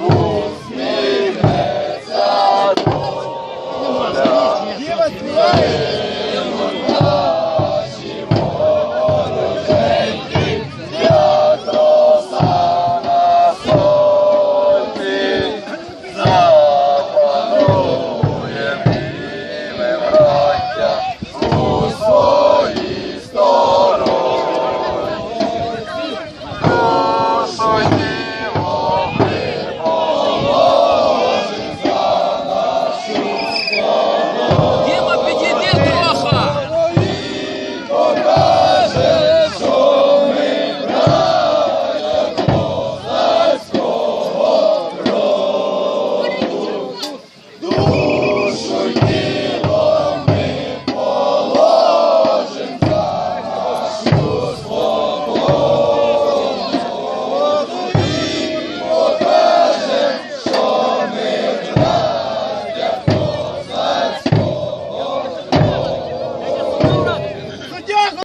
Усміхнеться доля. Get off!